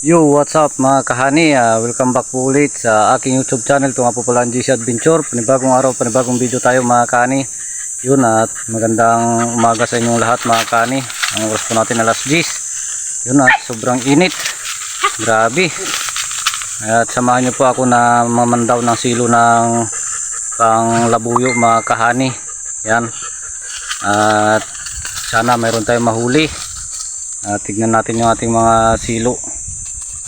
Yo, what's up mga kahani? Ah, welcome back po ulit sa aking YouTube channel. Ito nga po pala ang GC Adventure. Panibagong araw, panibagong video tayo mga kahani. Yun at magandang umaga sa inyong lahat mga kahani. Ang oras po natin alas 10. Yun at sobrang init. Grabe. At samahan niyo po ako na mamandaw ng silo ng pang labuyo mga kahani. Yan. At sana mayroon tayong mahuli. At tignan natin yung ating mga silo.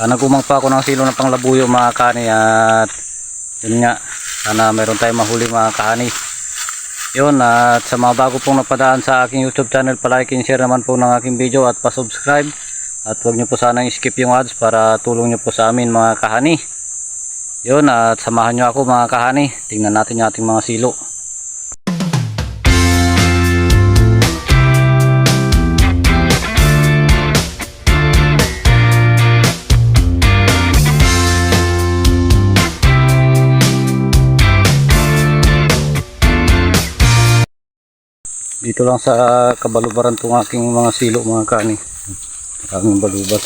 Ah, nagumang ako ng silo ng panglabuyo mga kani at yun nga sana meron tayong mahuli mga kani yun at sa mga bago pong napadaan sa aking youtube channel palike and share naman po ng aking video at pasubscribe. At huwag nyo po sanang skip yung ads para tulong nyo po sa amin mga kahani yun at samahan nyo ako mga kahani tingnan natin yung ating mga silo dito lang sa kabalubaran tong aking mga silo mga kani maraming balubat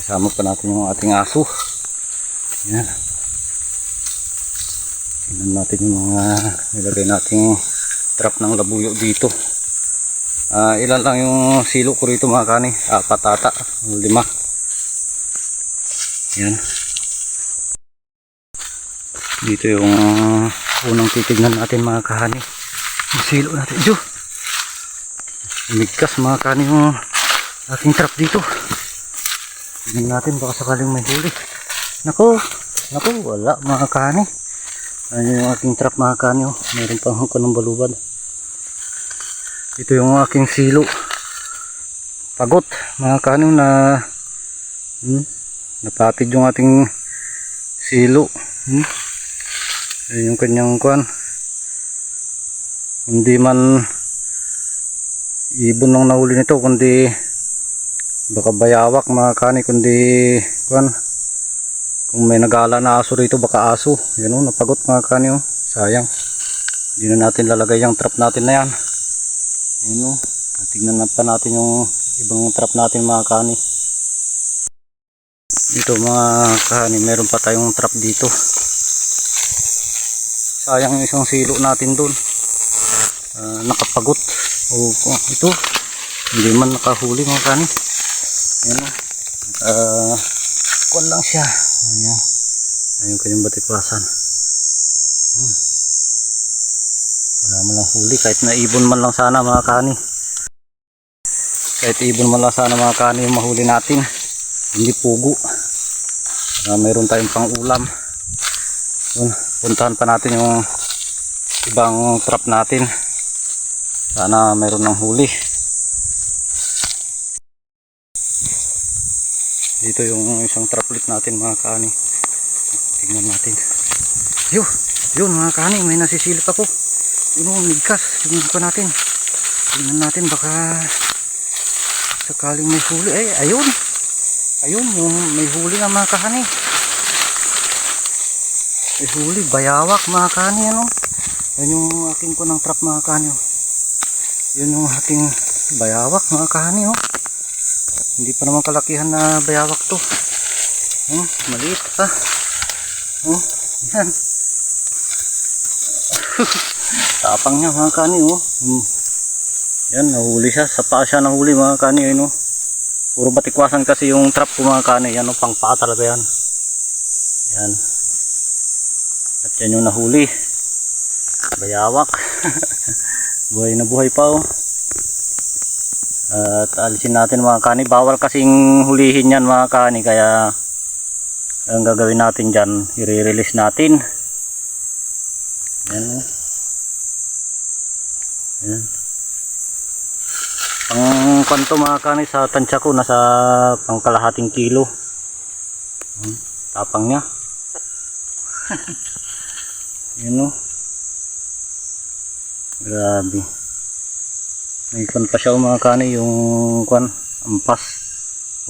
kasama pa natin yung ating aso. Yan tingnan natin yung mga nilagay nating trap ng labuyo dito. Ah, ilan lang yung silo ko rito mga kani apat ata. Lima. Yan dito yung ah, unang titignan natin mga kahani silo natin Diyo! Migkas mga kani yung ating trap dito. Tingnan natin baka sakaling may huli. Nako, nako wala mga kani. Ayun yung aking trap mga kani. Oh. Meron pang hangko ng balubad. Ito yung aking silo. Pagot mga kani na hmm, napatid yung ating silo. Hmm. Ayun yung kanyang kwan hindi man ibon nang nahuli nito kundi baka bayawak mga kani kundi kuan kung may nagala na aso rito baka aso. Yun o napagot mga kani o sayang. Hindi na natin lalagay yung trap natin na yan. Yun o tingnan na pa natin yung ibang trap natin mga kani. Dito mga kani meron pa tayong trap dito. Sayang isang silo natin dun Ah, nakapagot. O oh, ito. Hindi man nakahuli mga kani. Ayan uh, kuwan lang siya. Ayan. Ayun kanyang batikwasan hmm. wala man lang huli. Kahit na ibon man lang sana mga kani. Kahit ibon man lang sana mga kani yung mahuli natin. Hindi pugo. Uh, mayroon tayong pang ulam yun, puntahan pa natin yung ibang trap natin sana mayroon ng huli. Dito yung isang traplet natin mga kani tingnan natin. Yun yun mga kani may nasisilip ako. Yun o migkas tingnan ko natin. Tingnan natin baka sakaling may huli. Eh ayun. Ayun yung may huli na mga kani may huli bayawak mga kani ano? Yan yung aking ko ng trap mga kani oh yun yung ating bayawak mga kahani oh. hindi pa naman kalakihan na bayawak to. Oh, maliit pa. Oh, yan. Tapang niya mga kahani oh. hmm. yan nahuli siya. Sa paa siya nahuli mga kahani ayun oh. puro batikwasan kasi yung trap ko mga kahani. Yan oh, pang paa talaga yan. Yan. At yan yung nahuli. Bayawak buhay na buhay pa oh. At alisin natin mga kani. Bawal kasing hulihin yan mga kani. Kaya ang gagawin natin dyan, i-release natin. Yan oh. Yan. Ang kwanto mga kani sa tansya ko nasa pangkalahating kilo. Hmm, Tapang niya. Yan oh. Grabe. May kwan pa siya oh, mga kani yung kwan, ampas.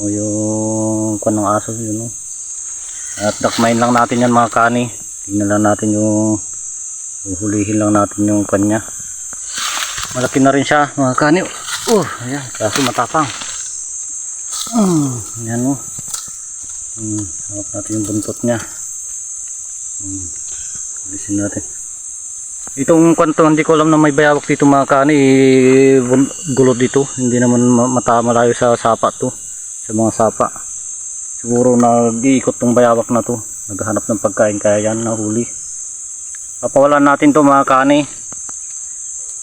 O yung kwan ng aso yun oh. At dakmain lang natin yan mga kani. Tingnan lang natin yung huhulihin lang natin yung kwan niya. Malaki na rin siya mga kani. Oh, ayan, kaso matapang. Mm, yan oh. Hmm, hawak natin yung buntot niya. Hmm, alisin natin. Itong kwanto, hindi ko alam na may bayawak dito mga kani, bun- gulod dito. Hindi naman ma- mata malayo sa sapa to. Sa mga sapa. Siguro nag-iikot tong bayawak na to. Naghahanap ng pagkain kaya yan, nahuli. Papawalan natin to mga kani.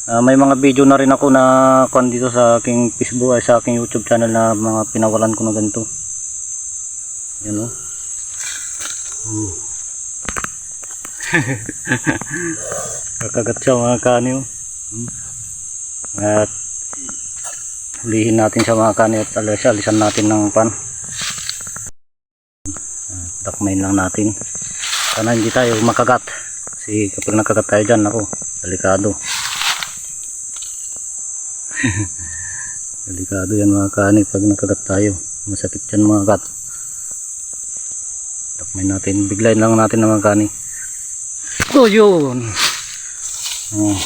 Ah, may mga video na rin ako na kwan dito sa aking Facebook ay sa aking YouTube channel na mga pinawalan ko na ganito. Yan o. Hmm. Kakagat siya mga kani oh. Hmm. At hulihin natin siya mga kani at alis, alisan natin ng pan. At takmain lang natin. Sana hindi tayo makagat. Kasi kapag nakagat tayo dyan, ako, delikado. delikado yan mga kani pag nakagat tayo. Masakit yan mga kat. Takmain natin. Biglayin lang natin ng mga kani. Oh, yun. Oh.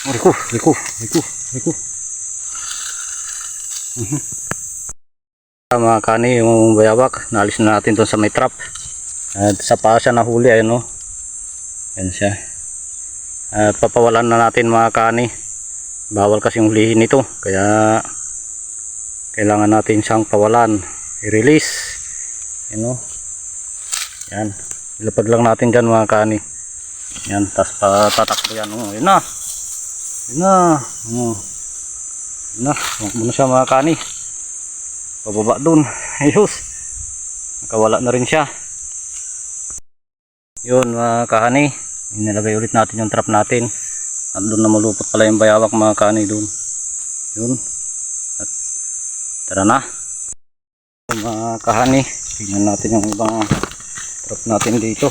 Oh, liko, liko, liko, liko. Mhm. Ah, Mga kani, yung bayawak, naalis na natin doon sa may trap. At sa paa siya nahuli, ayun o. Yan siya. At papawalan na natin mga kani. Bawal kasi yung hulihin nito. Kaya kailangan natin siyang pawalan. I-release. Yan o. Yan. Ilapag lang natin dyan mga kani. Yan. Tapos patatakbo yan. Oh, yun na. Yun na. Oh. Yun na. Huwag na siya mga kani. Pababa dun. Ayos. Nakawala na rin siya. Yun mga kahani. Inilagay ulit natin yung trap natin. At doon na malupot pala yung bayawak mga kahani doon. Yun. At tara na. Mga kahani. Tingnan natin yung ibang trap natin dito.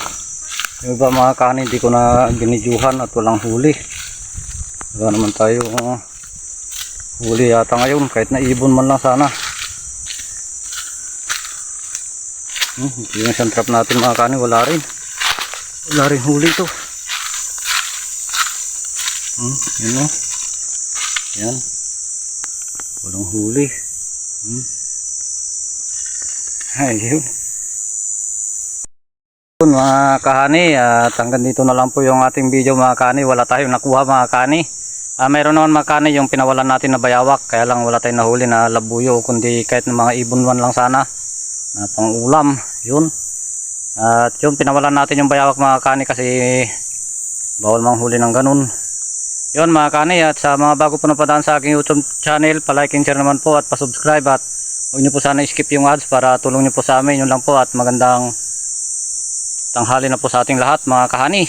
Yung iba mga kahani hindi ko na ginidyuhan at walang huli. Wala naman tayo uh, huli yata ngayon kahit na ibon man lang sana. Hmm, yung isang trap natin mga kahani wala rin. Wala rin huli to. Hmm, yun o. Yan. Walang huli. Hmm. Ayun. Mga kahani, at hanggang dito na lang po yung ating video mga kahani. Wala tayong nakuha mga kahani. Ah, mayroon naman mga kahani yung pinawalan natin na bayawak. Kaya lang wala tayong nahuli na labuyo. Kundi kahit ng mga ibon man lang sana. Na pang ulam. Yun. At yun, pinawalan natin yung bayawak mga kani kasi bawal manghuli ng ganun. Yun mga kani at sa mga bago po napadaan sa aking YouTube channel, palike and share naman po at pasubscribe at huwag niyo po sana skip yung ads para tulong niyo po sa amin. Yun lang po at magandang tanghali na po sa ating lahat mga kahani.